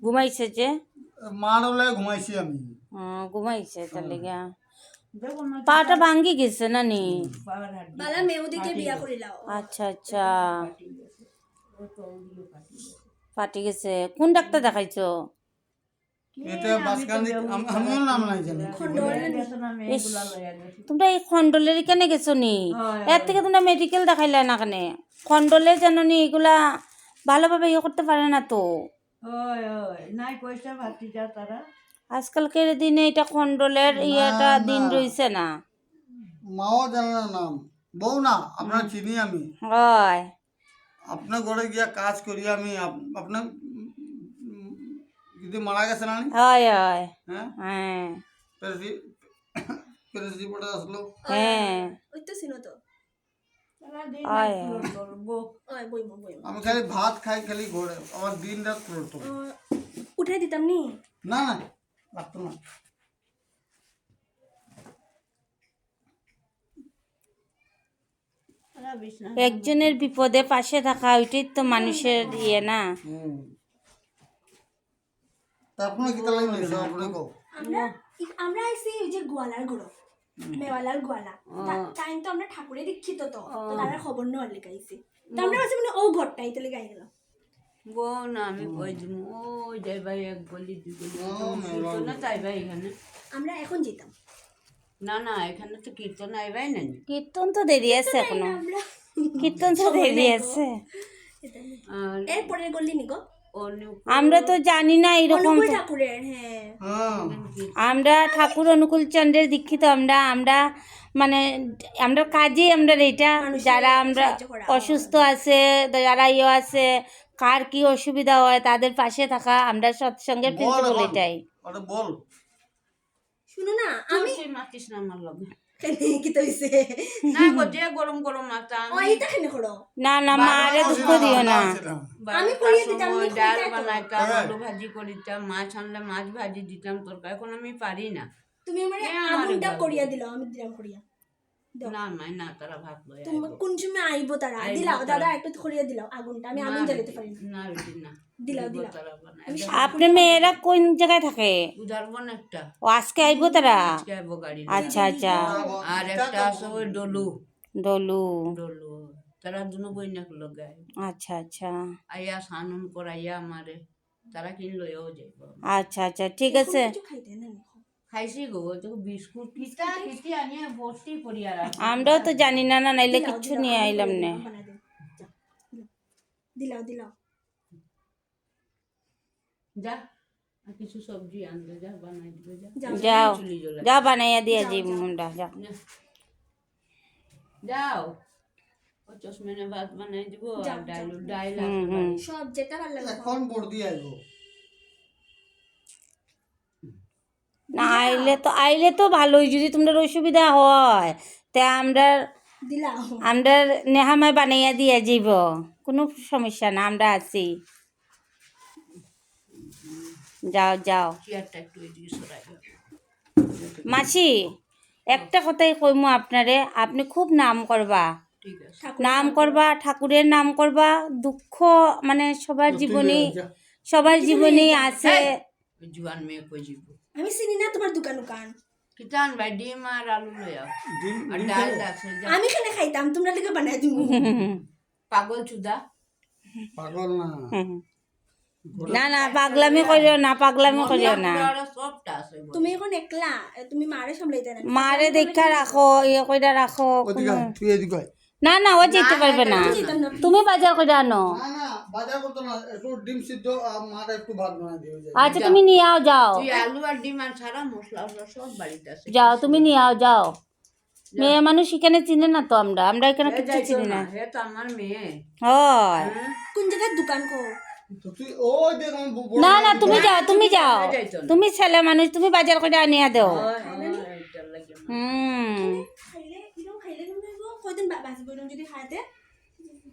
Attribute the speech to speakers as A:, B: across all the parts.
A: ঘুমাইছে যে?
B: মার হলে ঘুমাইছি আমি।
A: ঘুমাইছে তার লেগা পাটা ভাঙ্গি গেছে নানি
C: বালা মেহুদিকে বিয়া করিলাও
A: আচ্ছা আচ্ছা। ফাটি গেছে। কোন ডাক্তার দেখাইছো? তোমরা এই খন্ডলের কেন গেছো নি? এর থেকে তোমরা মেডিকেল দেখাইলে না কেন? খন্ডলে জানো নি এগুলা ভালোভাবে ইয়ে করতে পারে না তো?
D: ওই ওই নাই পয়সা ভাতি যা তারা
A: আজকালকের দিনে এটা খন্ডলের ইয়েটা দিন রইছে না।
B: মাও জানে না নাম। বউ না আপনার চিনি আমি।
A: হয়।
B: আপনার ঘরে গিয়া কাজ করি আমি আপ- আপনার যদি মারা গেছে না
A: হয় হয়।
B: হ্যাঁ
A: হ্যাঁ
B: রিপোর্টে আসলো
A: হ্যাঁ
C: ওই তো চিনো তো।
A: হয়
C: বইমো
B: আমি খালি ভাত খাই খালি ঘরে আমার দিন রাত করতো
C: উঠাই দিতাম নি?
B: না না লাগতো না।
A: একজনের বিপদে পাশে থাকা ওইটাই তো মানুষের ইয়ে না।
B: তারপরে কি তাহলে
C: আমরা আইছি ওই যে গোয়ালার ঘর মেওয়ালার গোয়ালা টাইম তো আমরা ঠাকুরে দীক্ষিত তো। তো তারা খবর নেওয়ার লেগে আইছি। তো আমরা ভাবছি মানে ও ঘরটাই তো লেগে আই গেল
D: বউ না আমি কই দিব ওই যাইবাই এক গলি দুই গলি না যাইবাই এখানে।
C: আমরা এখন যেতাম।
D: না না এখানে তো কীর্তন আইবাই না
A: কীর্তন তো দেরি আছে
C: এখনও।
A: কীর্তন তো দেরি আছে।
D: আর
C: এরপরে গল্লি নিগো।
A: আমরা তো জানি না এরকম
C: হ্যাঁ।
B: হ্যাঁ।
A: আমরা ঠাকুর অনুকূল চন্দ্রের দীক্ষিত আমরা আমরা মানে আমরা কাজে আমরা এটা যারা আমরা অসুস্থ আছে যারা ইয়ে আছে কার কি অসুবিধা হয় তাদের পাশে থাকা আমরা সৎসঙ্গের
B: বল
A: প্রিন্সিপাল এটাই।
B: বল।
C: শুনো না
D: আমি না আমার লগে। না
A: না না মারে দুঃখ দিও না
C: আমি
D: ডাল বানাইতাম
B: হ্যাঁ।
D: আলু ভাজি করিতাম মাছ আনলে মাছ ভাজি দিতাম তরকারি এখন আমি পারি না
C: তুমি আমার আগুনটা করিয়া দিলাম আমি দিলাম করিয়া।
D: না নাই না তারা ভাত লয়
C: তুমি কোন সময় আইবো তারা? দিলাও দাদা একটু করিয়া দিলাও আগুনটা আমি আগুন জ্বালাতে পারি না।
D: না বেটি না।
C: দিলাও, দিলাও।
D: তারা বানায়।
C: আমি
A: আপনি মেয়েরা কোন জায়গায় থাকে?
D: উদারবন একটা।
A: ও আজকে আইবো তারা?
D: আজকে আইবো গাড়ি
A: আচ্ছা আচ্ছা।
D: আর একটা আছে ওই ডলু।
A: ডলু।
D: ডলু। তারা দুনো বইনাক লগায়
A: আচ্ছা আচ্ছা।
D: আইয়া সানুন করাইয়া আমারে। তারা কিন লইও যাইব।
A: আচ্ছা আচ্ছা ঠিক আছে।
D: খাইছি গো তো বিস্কুট কিতা কিতি আনিয়ে ভর্তি করিয়া রাখ
A: আমরাও তো জানি না না নাইলে
C: দিলাও,
A: কিচ্ছু
C: দিলাও,
A: নিয়ে
C: আমি
A: আইলাম
C: করিয়া
A: না
C: দিলাম, বানাই দিলাম। যা, দিলাও দিলাও
D: যা আর কিছু সবজি আনবে যা বানাই দিবে যা
C: যাও।
A: যাও
D: চুলি জ্বলা
A: যাও বানাইয়া দিয়ে যাই মুন্ডা যাও
D: যা। যাও ও চশমেনে ভাত বানাই দিব
C: যাও,
D: আর ডাইল
C: যাও।
D: ডাইল
A: হুম,
D: আছে
A: হুম।
D: বাড়ি।
C: সব যেটা ভালো লাগে
B: এখন বর্দি আইব
A: না আইলে তো আইলে তো ভালোই যদি তোমাদের অসুবিধা হয় তা আমরা আমরা নেহামায় বানাইয়া দিয়ে যাইব কোনো সমস্যা না আমরা আছি। যাও যাও। মাসি একটা কথাই কইমু আপনারে আপনি খুব নাম করবা। নাম করবা ঠাকুরের নাম করবা দুঃখ মানে সবার জীবনে সবার জীবনেই আছে।
D: জুয়ান মেয়ে কই যাব
C: আমি চিনি না তোমার দোকান দোকান
D: কিতান ভাই ডিম আর আলু লইয়া
B: ডিম
D: আর ডাল আছে
C: আমি কেন খাইতাম তোমরা লিগে বানাই দিব
D: পাগল চুদা।
B: পাগল না।
A: না না পাগলামি করিও না পাগলামি করিও না।
C: তুমি এখন একলা এ, তুমি মারে সামলাইতে না
A: মারে দেখা রাখো ইয়ে কইরা রাখো। না না ও যেতে পারবে না। তুমি বাজার করে আনো
B: না না বাজার করতো না একটু ডিম সিদ্ধ আর মার একটু ভাত বানাই দিও
A: আচ্ছা তুমি নিয়ে আও যাও।
D: তুই আলু আর ডিম আর সারা মশলা সব বাড়িতে আছে।
A: যাও তুমি নিয়ে আও যাও। মেয়ে মানুষ এখানে চিনে না তো আমরা আমরা এখানে কিছু চিনি
D: না। তো আমার মেয়ে।
A: হয়।
D: হ্যাঁ?
C: কোন জায়গায় দোকান কো?
A: না না তুমি যাও তুমি যাও। তুমি ছেলে মানুষ তুমি বাজার করে আনিয়া দেও। হুম।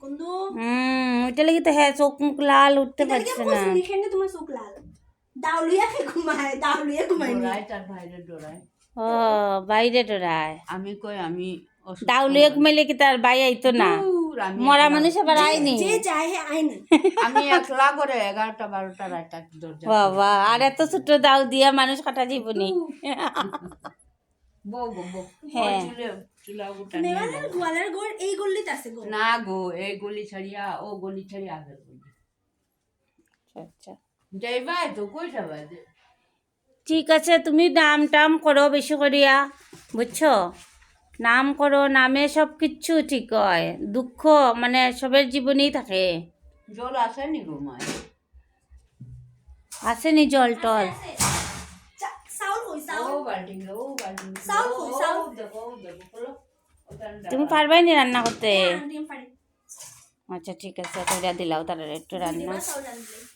A: হুম ওইটা লাগি তো হ্যাঁ চোখ মুখ লাল উঠতে পারছে না।
C: এখানে তোমার চোখ লাল। দাউলিয়া খাই ঘুমায় দাউলিয়া ঘুমায় নি।
D: তার ভাইরে ডরায়।
A: ও বাইরে ডরায়।
D: আমি কই আমি অসুস্থ
A: ঘুমাইলে কি তার বাই আইতো না? মরা মানুষ আবার আইনি
C: যে যায় হে
D: আমি একলা করে এগারোটা বারোটা রাত
A: বাবা আর এত ছোট দাও দিয়া মানুষ কাটা জীবনী।
D: বউ বউ
A: হ্যাঁ।
D: ওই চুলে চুলা গোটা নিয়ে
C: মেওয়ালার
D: যাও।
C: গোয়ালার গোড় এই গল্লিতে আছে গো
D: না গো এই গলি ছাড়িয়া ও গলি ছাড়িয়া আগের গলি
A: আচ্ছা
D: যাইবা তো কই যাবা
A: ঠিক আছে তুমি নাম টাম করো বেশি করিয়া বুঝছ? নাম করো নামে সব কিচ্ছু ঠিক হয়। দুঃখ মানে সবের জীবনেই থাকে।
D: জল আসে নি গো মায়
A: আসেনি জল টল।
C: চাউল কই
D: ও
C: চাউল
D: বাল্টি ও বাল্টি।
C: চাউল কই,
A: তুমি পারবাই নি রান্না করতে? আচ্ছা ঠিক আছে তোরা দিলাও তারা একটু রান্না।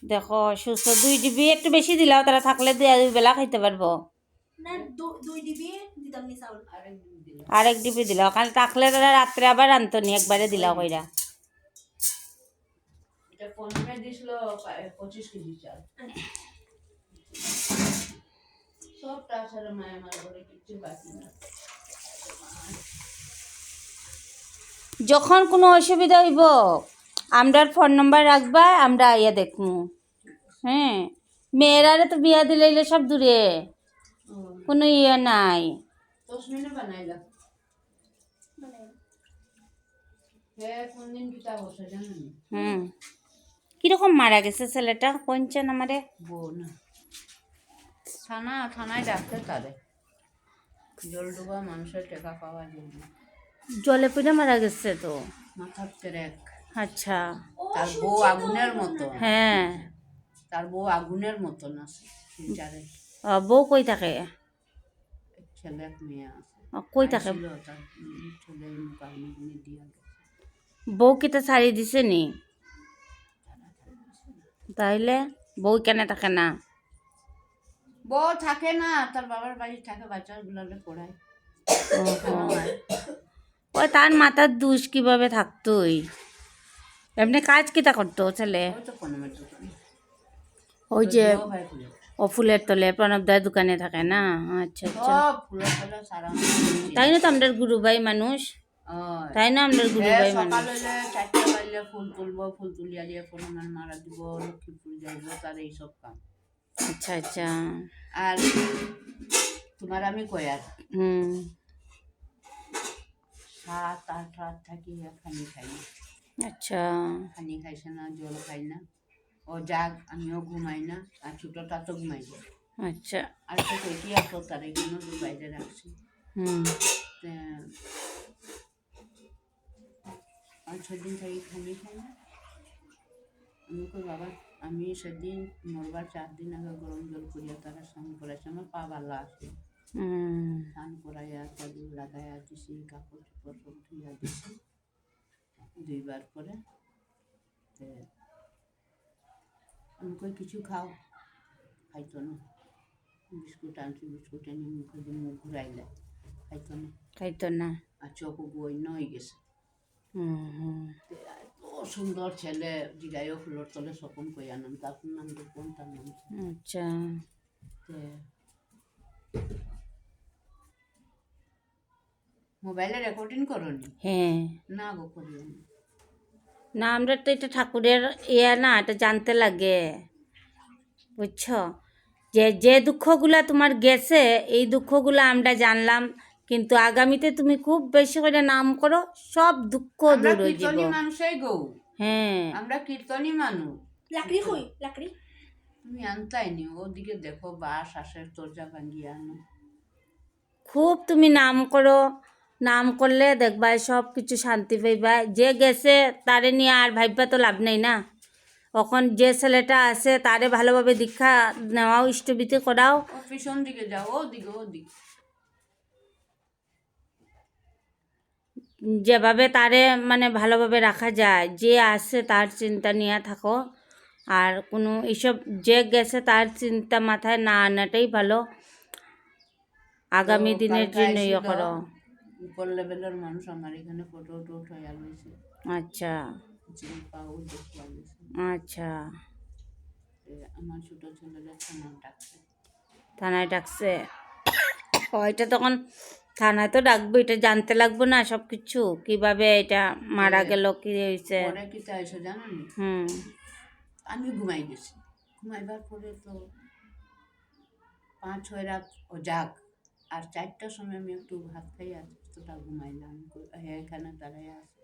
A: দেখো সুস্থ দুই ডিবি একটু বেশি দিলাও তারা থাকলে দুই বেলা খাইতে পারব।
C: না নি।
A: আরেক ডিবি দিলাও। কারণ থাকলে তারা রাত্রে আবার রান্ধনি একবারে দিলাও কইরা।
D: মায় আমার ঘরে কিচ্ছু বাকি না।
A: যখন কোনো অসুবিধা হইব আমরার ফোন নাম্বার রাখবা আমরা আইয়া দেখমু। হ্যাঁ মেয়েরারে তো বিয়া দিলে এলে সব দূরে। কোনো ইয়ে নাই। হুম। কীরকম মারা গেছে ছেলেটা? কোনছেন আমারে?
D: থানা থানায় ডাকতে তারে। জল ডুবা মানুষের টাকা পাওয়ার জন্য।
A: জলে পড়ে মারা গেছে তো?
D: মাথার ক্র্যাক
A: আচ্ছা।
D: তার বউ আগুনের মতো।
A: হ্যাঁ।
D: তার বউ আগুনের মতন আছে ফিল্টারে
A: আহ, বউ কই থাকে?
D: ছেলে মেয়ে
A: কই থাকে? বউ কিতা ছাড়ি দিছে নি। তাইলে বউ কেন থাকে না?
D: বউ থাকে না। তার বাবার বাড়ি থাকে বাচ্চাগুলোকে পড়ায়।
A: ওই তার মাথার দুষ কীভাবে থাকতোই? এমনি কাজ কিতা করতো ছেলে?
D: ওই
A: যে ও ফুলের তলে প্রণব দার দোকানে থাকে না? আচ্ছা আচ্ছা।
D: ফুলে ফুলে
A: তাই না তো আমাদের গুরু ভাই মানুষ তাই না আমাদের গুরু ভাই মানুষ?
D: ফুল তুলবো ফুল তুলিয়া দিয়ে ফোন মারা দিব লক্ষ্মীপুর যাইব তার এইসব কাম।
A: আচ্ছা আচ্ছা।
D: আর তোমার আমি কই
A: হুম।
D: সাত আট রাত থাকি খানি খাই। না
A: আচ্ছা।
D: খানি খাইছে না জল খাই না। ও যাক আমিও ঘুমাই না আর ছোটটা তো ঘুমাই যায়
A: আচ্ছা।
D: আর তো পেটি আসো তার এগুলো বাইরে রাখছি।
A: হুম।
D: তে পাঁচ ছ দিন থাকি খানি খাই না। আমি কই বাবা আমি সেদিন মরবার চার দিন আগে গরম জল করিয়া তারা স্নান করাইছে আমার পা ভালো আছে। স্নান করাইয়া তেল লাগাইয়া দিছি কাপড় চোপড় সব ধুইয়া দিছি। দুইবার করে তে আমি কই কিছু খাও? খাইতো না। বিস্কুট আনছি বিস্কুট এনে মুখে দিয়ে মুখ ঘুরাইলে খাইতো না।
A: খাইতো না।
D: আর চোখ বইন্য হয়ে গেছে। সুন্দর ছেলে জিগাইও ফুলোর তলে কই তার নাম তার নাম
A: আচ্ছা।
D: মোবাইলে রেকর্ডিং করনি?
A: হ্যাঁ।
D: না গো করিও না
A: না আমরা তো এটা ঠাকুরের ইয়ে না এটা জানতে লাগে। বুঝছ? যে যে দুঃখগুলা তোমার গেছে এই দুঃখগুলা আমরা জানলাম কিন্তু আগামীতে তুমি খুব বেশি করে নাম করো সব দুঃখ দূর হয়ে যাব।
D: কীর্তনী মানুষই গো।
A: হ্যাঁ।
D: আমরা কীর্তনী মানুষ।
C: লাকড়ি কই? লাকড়ি?
D: তুমি আনতাই নি ওদিকে দেখো বাস আশের দরজা ভাঙ্গিয়ে আনো।
A: খুব তুমি নাম করো নাম করলে দেখবা সব কিছু শান্তি পাইবা। যে গেছে তারে নিয়ে আর ভাববা তো লাভ নেই না। এখন যে ছেলেটা আছে তারে ভালোভাবে দীক্ষা নেওয়াও ইষ্টবিতি করাও।
D: পিছন দিকে যাও ওদিকে ওদিকে।
A: যেভাবে তারে মানে ভালোভাবে রাখা যায় যে আসে তার চিন্তা নিয়ে থাকো। আর কোনো এইসব যে গেছে তার চিন্তা মাথায় না আনাটাই ভালো। আগামী দিনের জন্য ইয়ে করো।
D: উপর লেভেলের মানুষ আমার এখানে ফটো টটো লইছে
A: আচ্ছা। আচ্ছা।
D: আমার ছোট ছেলেরা থানা ডাকছে।
A: থানায় ডাকছে। ওইটা তখন থানায় তো ডাকবো এটা জানতে লাগবো না সব কিছু কীভাবে এটা মারা গেল কি হয়েছে? হুম।
D: আমি ঘুমাই গেছি। ঘুমাইবার পরে তো পাঁচ ছয় রাত ও যাক আর চারটার সময় আমি একটু ভাত খাই আর তোটা ঘুমাইলাম হ্যাঁ এখানে দাঁড়াই আছে।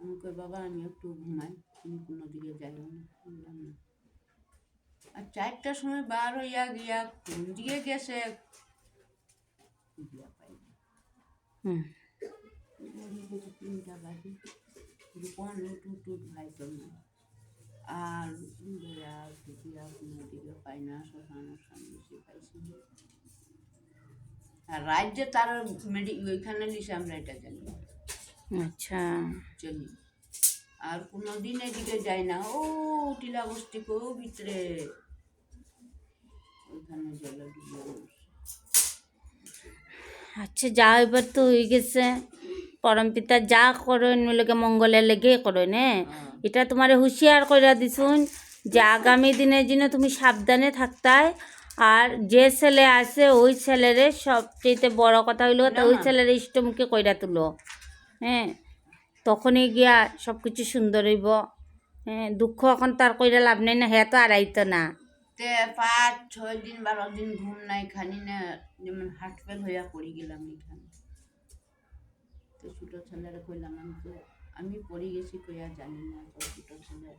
D: আমি কই বাবা আমি একটু ঘুমাই তুমি কোনো দিকে যাই না আর চারটার সময় বার হইয়া গিয়া কোন দিকে গেছে।
A: হুম।
D: তিনটা বাজে উঠ উঠ উঠ ভাই তো না আর বেড়া কোনো দিকে পাই না শ্মশানের সামনে সে পাইছি আর রাজ্যে তার মেডি ওইখানে লিসে আমরা এটা জানি।
A: আচ্ছা।
D: চলি আর কোনো দিন এদিকে যাই না। ও টিলা বস্তি কো ভিতরে। ওইখানে জলে ডুবে।
A: আচ্ছা যা এবার তো হয়ে গেছে। পরম পিতা যা করেন লোকে মঙ্গলের লেগে করেন হ্যাঁ। এটা তোমার হুঁশিয়ার করে দিছুন যে আগামী দিনের জন্য তুমি সাবধানে থাকতাই। আর যে ছেলে আছে ওই ছেলেরে সবচেয়ে বড় কথা হইল তো ওই ছেলের ইষ্টমুখে কইরা তুলো। হ্যাঁ তখনই গিয়া সব কিছু সুন্দর হইব। হ্যাঁ দুঃখ এখন তার কইরা লাভ নেই না হ্যাঁ তো আড়াইতো না।
D: তে পাঁচ, ছয় দিন বারো দিন ঘুম নাই, খানি না, যেমন হার্ট ফেল হইয়া পড়ে গেলাম এখানে। তো ছোটো ছেলেরা কইলাম, আমি তো, আমি পড়ে গেছি কইয়া জানি না, তো ছোটো ছেলে,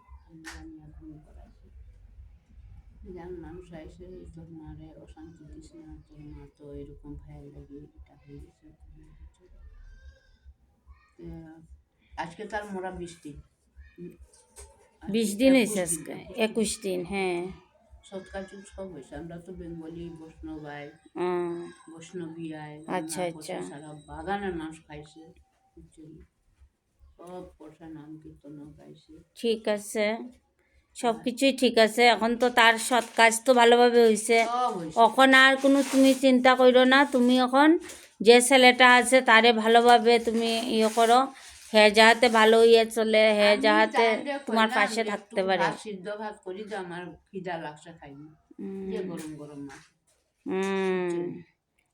D: আমি ঘুম করাইছি যেমন মানুষ আইসে তোর মারে অশান্তি দিস না, তোর মা তো এরকম ভাইয়ের লাগে এটা হয়ে গেছে। আজকে তার মোরা বৃষ্টি
A: বিশ দিন হয়েছে আজকে, একুশ দিন হ্যাঁ।
D: সব হয়েছে। আমরা তো বেঙ্গলি বৈষ্ণব আয় বৈষ্ণবী আয়
A: আচ্ছা, আচ্ছা।
D: সারা বাগানের মাছ খাইছে সব নাম কীর্তন গাইছে।
A: ঠিক আছে। সব কিছুই ঠিক আছে। এখন তো তার সৎ কাজ তো ভালোভাবে হয়েছে এখন আর কোনো তুমি চিন্তা করো না। তুমি এখন যে ছেলেটা আছে তারে ভালোভাবে তুমি ইয়ে করো। হ্যাঁ যাহাতে ভালো ইয়ে চলে হ্যাঁ যাহাতে তোমার পাশে থাকতে পারে।
D: সিদ্ধ ভাত করি যে আমার খিদা লাগছে খাইনি যে গরম গরম মাছ।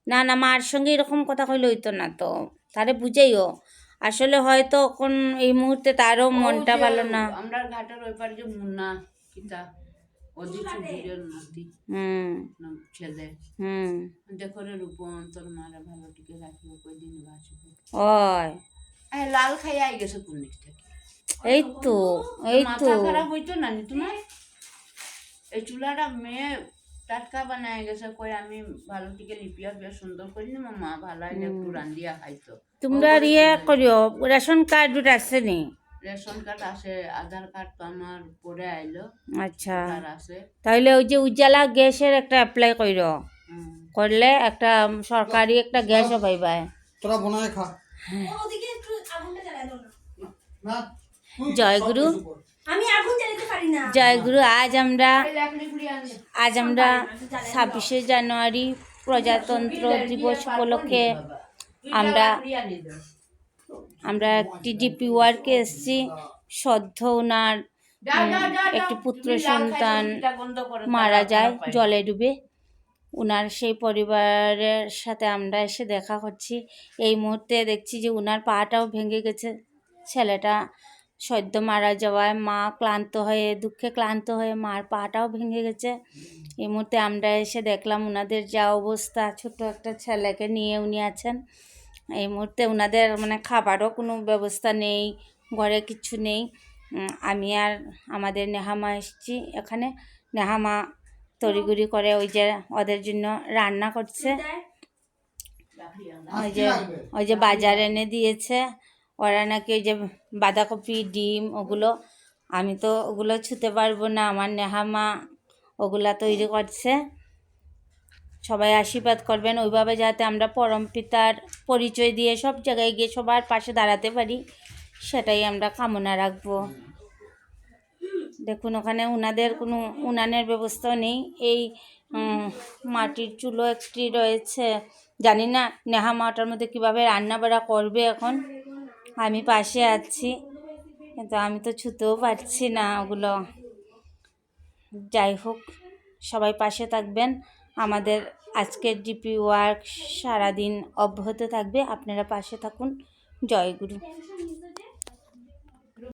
A: না না মার সঙ্গে এরকম কথা কইলে হইতো না তো। তারে বুঝাইও। আসলে হয়তো এখন এই মুহূর্তে তারও মনটা ভালো না।
D: আমরা ঘাটের ওই পারে যে মুন্না কিতা
A: হুম।
D: ছেলে।
A: হুম।
D: দেখো রে রূপন তোর মারা ভালো টিকে রাখিব কয়দিন বাঁচবে।
A: ওই।
D: লাল খাই আই গেছে কোন দিক থেকে?
A: এই তো এই তো
D: মাথা খারাপ হইতো না নি তোমার? এই চুলাটা মেয়ে টাটকা বানায় গেছে কই আমি ভালো টিকে লিপিয়া বিয়া সুন্দর করি না মা ভালো হইলে একটু রান্ধিয়া খাইতো।
A: তোমরা ইয়ে করিও রেশন কার্ড দুটো আছে নি?
D: রেশন কার্ড আছে আধার কার্ড তো আমার পরে আইলো
A: আচ্ছা।
D: আর আছে।
A: তাহলে ওই যে উজ্জ্বলা গ্যাসের একটা অ্যাপ্লাই করো করলে একটা সরকারি একটা গ্যাসও পাইবাই
B: তোরা বনায় খা।
A: জয় গুরু। আজ আমরা। আজ আমরা ছাব্বিশে জানুয়ারি প্রজাতন্ত্র দিবস উপলক্ষে আমরা। আমরা একটি ডিপি ওয়ার্কে এসেছি। সদ্য ওনার। একটি পুত্র সন্তান মারা যায় জলে ডুবে। উনার সেই পরিবারের সাথে আমরা এসে দেখা করছি। এই মুহূর্তে দেখছি যে উনার পাটাও ভেঙে গেছে। ছেলেটা সদ্য মারা যাওয়ায় মা ক্লান্ত হয়ে দুঃখে ক্লান্ত হয়ে মার পাটাও ভেঙে গেছে। এই মুহূর্তে আমরা এসে দেখলাম ওনাদের যা অবস্থা ছোট একটা ছেলেকে নিয়ে উনি আছেন। এই মুহূর্তে ওনাদের মানে খাবারও কোনো ব্যবস্থা নেই ঘরে কিছু নেই। আমি আর আমাদের নেহামা এসেছি এখানে। নেহামা তড়িগুড়ি করে ওই যে ওদের জন্য রান্না করছে। ওই যে ওই যে বাজার এনে দিয়েছে। ওরা নাকি ওই যে বাঁধাকপি, ডিম ওগুলো, আমি তো ওগুলো ছুতে পারব না। আমার নেহামা ওগুলা তৈরি করছে। সবাই আশীর্বাদ করবেন। ওইভাবে যাতে আমরা পরম পিতার পরিচয় দিয়ে সব জায়গায় গিয়ে সবার পাশে দাঁড়াতে পারি, সেটাই আমরা কামনা রাখব। দেখুন, ওখানে উনাদের কোনো উনানের ব্যবস্থাও নেই। এই মাটির চুলো একটি রয়েছে। জানি না নেহা মাটার মধ্যে কীভাবে রান্না বাড়া করবে এখন। আমি পাশে আছি। কিন্তু আমি তো ছুতেও পারছি না ওগুলো। যাই হোক, সবাই পাশে থাকবেন। আমাদের আজকের ডিপি ওয়ার্ক সারাদিন অব্যাহত থাকবে। আপনারা পাশে থাকুন। জয় গুরু।
C: টেনশন নিতে